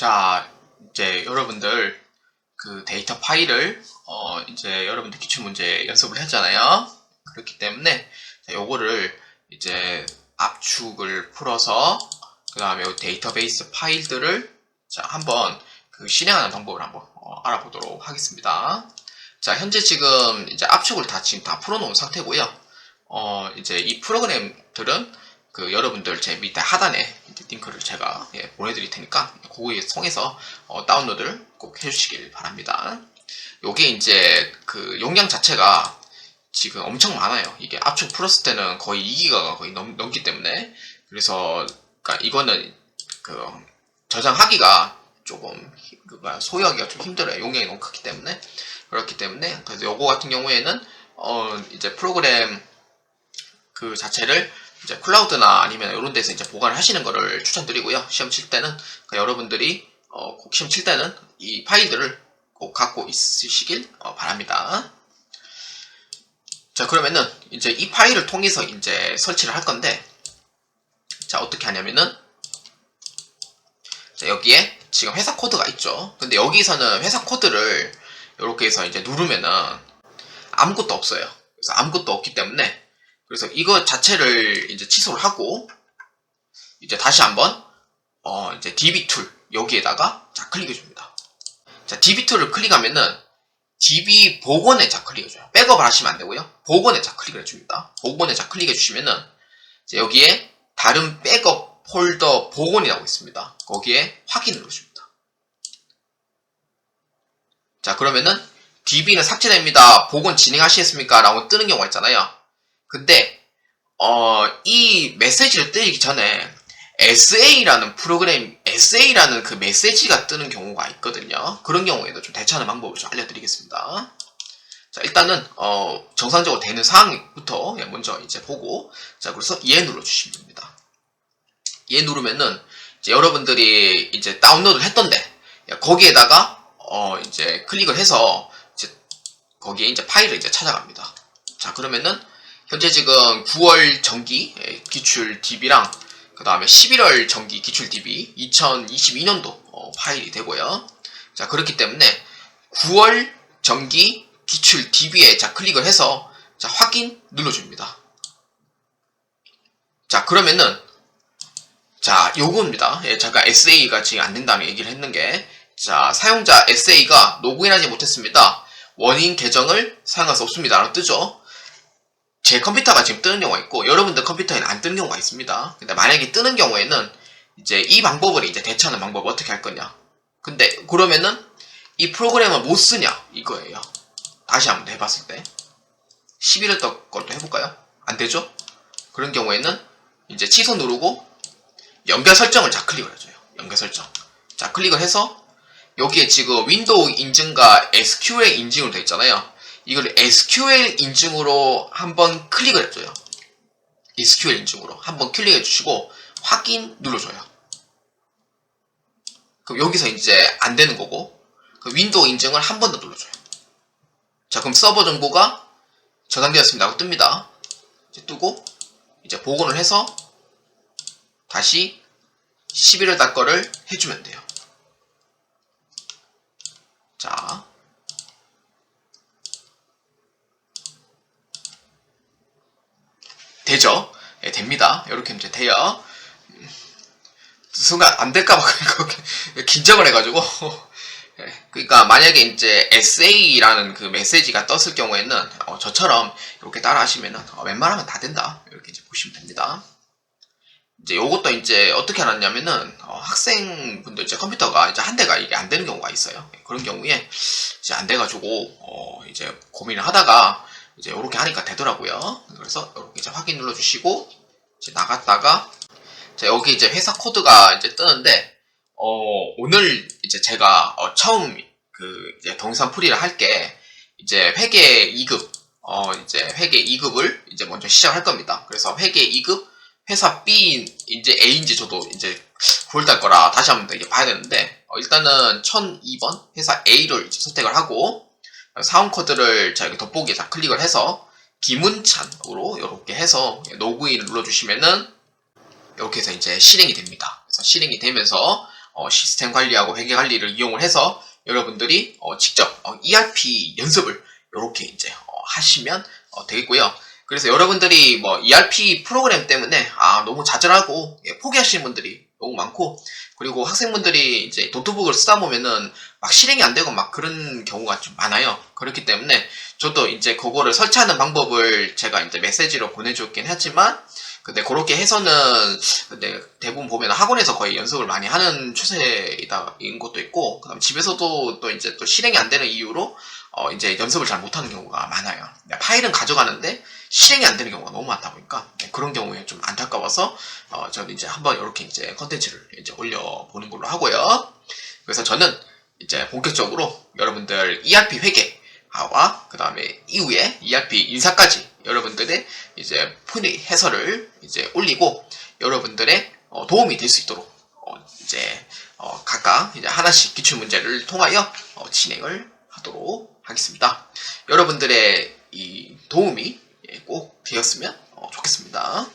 자, 이제 여러분들 그 데이터 파일을 어 이제 여러분들 기출 문제 연습을 했잖아요. 그렇기 때문에 자, 요거를 이제 압축을 풀어서 그 다음에 데이터베이스 파일들을 자 한번 그 실행하는 방법을 한번 어, 알아보도록 하겠습니다. 자 현재 지금 이제 압축을 다 지금 다 풀어놓은 상태고요. 어 이제 이 프로그램들은 그 여러분들 제 밑에 하단에 링크를 제가 예, 보내드릴 테니까 그거에 통해서 어, 다운로드를 꼭 해주시길 바랍니다. 요게 이제 그 용량 자체가 지금 엄청 많아요. 이게 압축 풀었을 때는 거의 2기가가 거의 넘, 넘기 때문에 그래서 그러니까 이거는 그 저장하기가 조금 그 뭐야, 소유하기가 좀 힘들어요. 용량이 너무 크기 때문에 그렇기 때문에 그래서 요거 같은 경우에는 어 이제 프로그램 그 자체를 이제 클라우드나 아니면 이런 데서 이제 보관을 하시는 거를 추천드리고요. 시험 칠 때는 그 여러분들이 어, 꼭 시험 칠 때는 이 파일들을 꼭 갖고 있으시길 어, 바랍니다. 자 그러면은 이제 이 파일을 통해서 이제 설치를 할 건데 자 어떻게 하냐면은 자 여기에 지금 회사 코드가 있죠. 근데 여기서는 회사 코드를 이렇게 해서 이제 누르면은 아무것도 없어요. 그래서 아무것도 없기 때문에 그래서 이거 자체를 이제 취소를 하고 이제 다시 한번 어 이제 DB 툴 여기에다가 자 클릭해 줍니다. 자 DB 툴을 클릭하면은 DB 복원에 자 클릭해 줘요. 백업을 하시면 안 되고요. 복원에 자 클릭을 해 줍니다. 복원에 자 클릭해 주시면은 여기에 다른 백업 폴더 복원이라고 있습니다. 거기에 확인 눌러 줍니다. 자 그러면은 DB는 삭제됩니다. 복원 진행하시겠습니까? 라고 뜨는 경우가 있잖아요. 근데 어, 이 메시지를 뜨기 전에 SA라는 프로그램, SA라는 그 메시지가 뜨는 경우가 있거든요. 그런 경우에도 좀 대처하는 방법을 좀 알려드리겠습니다. 자, 일단은 어, 정상적으로 되는 상황부터 먼저 이제 보고 자, 그래서 예 눌러주시면 됩니다. 예 누르면은 이제 여러분들이 이제 다운로드를 했던데 거기에다가 어, 이제 클릭을 해서 이제 거기에 이제 파일을 이제 찾아갑니다. 자, 그러면은 현재 지금 9월 정기 예, 기출 DB랑 그 다음에 11월 정기 기출 DB 2022년도 어, 파일이 되고요. 자 그렇기 때문에 9월 정기 기출 DB에 자 클릭을 해서 자 확인 눌러줍니다. 자 그러면은 자 요겁니다. 예, 잠깐 SA가 지금 안 된다는 얘기를 했는 게 자 사용자 SA가 로그인하지 못했습니다. 원인 계정을 사용할 수 없습니다. 라고 뜨죠. 제 컴퓨터가 지금 뜨는 경우가 있고 여러분들 컴퓨터에는 안 뜨는 경우가 있습니다. 근데 만약에 뜨는 경우에는 이제 이 방법을 이제 대처하는 방법 어떻게 할 거냐? 근데 그러면은 이 프로그램을 못 쓰냐 이거예요. 다시 한번 해봤을 때 11월 것도 해볼까요? 안 되죠? 그런 경우에는 이제 취소 누르고 연결 설정을 자 클릭을 해줘요. 연결 설정. 자 클릭을 해서 여기에 지금 윈도우 인증과 SQL 인증으로 되어 있잖아요. 이걸 SQL 인증으로 한번 클릭을 해줘요. SQL 인증으로 한번 클릭해 주시고 확인 눌러줘요. 그럼 여기서 이제 안 되는 거고 그 윈도우 인증을 한 번 더 눌러줘요. 자 그럼 서버 정보가 저장되었습니다 하고 뜹니다. 이제 뜨고 이제 복원을 해서 다시 11월 달 거를 해주면 돼요. 자 되죠? 예, 됩니다. 이렇게 이제 돼요. 음, 순간 안 될까봐 긴장을 해가지고. 예, 그러니까 만약에 이제 SA라는 그 메시지가 떴을 경우에는 어, 저처럼 이렇게 따라 하시면은 어, 웬만하면 다 된다. 이렇게 이제 보시면 됩니다. 이제 요것도 이제 어떻게 알았냐면은 어, 학생분들 이제 컴퓨터가 이제 한 대가 이게 안 되는 경우가 있어요. 예, 그런 경우에 이제 안 돼가지고 어, 이제 고민을 하다가 이제 이렇게 하니까 되더라고요. 그래서 이렇게 이제 확인 눌러주시고 이제 나갔다가 자 여기 이제 회사 코드가 이제 뜨는데 어, 오늘 이제 제가 어, 처음 그 이제 동산 풀이를 할 게 이제 회계 2급 어 이제 회계 2급을 이제 먼저 시작할 겁니다. 그래서 회계 2급 회사 B 이제 A인지 저도 이제 9월달 거라 다시 한번 이게 봐야 되는데 어, 일단은 1002번 회사 A를 이제 선택을 하고 사원 코드를 자 여기 돋보기에 다 클릭을 해서 김은찬으로 이렇게 해서 로그인을 눌러주시면은 이렇게 해서 이제 실행이 됩니다. 그래서 실행이 되면서 어, 시스템 관리하고 회계 관리를 이용을 해서 여러분들이 어, 직접 어, ERP 연습을 이렇게 이제 어, 하시면 어, 되겠고요. 그래서 여러분들이 뭐 ERP 프로그램 때문에 아 너무 좌절하고 예, 포기하시는 분들이 너무 많고 그리고 학생분들이 이제 노트북을 쓰다 보면은 막 실행이 안 되고 막 그런 경우가 좀 많아요. 그렇기 때문에 저도 이제 그거를 설치하는 방법을 제가 이제 메시지로 보내줬긴 하지만 근데 그렇게 해서는 근데 대부분 보면 학원에서 거의 연습을 많이 하는 추세이다인 것도 있고 그다음 집에서도 또 이제 또 실행이 안 되는 이유로 어 이제 연습을 잘 못하는 경우가 많아요. 네, 파일은 가져가는데 실행이 안 되는 경우가 너무 많다 보니까 네, 그런 경우에 좀 안타까워서 어 저는 이제 한번 이렇게 이제 컨텐츠를 이제 올려보는 걸로 하고요. 그래서 저는 이제 본격적으로 여러분들 ERP 회계와 그 다음에 이후에 ERP 인사까지 여러분들의 이제 풀이 해설을 이제 올리고 여러분들의 어, 도움이 될 수 있도록 어, 이제 어, 각각 이제 하나씩 기출 문제를 통하여 어, 진행을 하도록 하겠습니다. 여러분들의 이 도움이 되었으면 어, 좋겠습니다.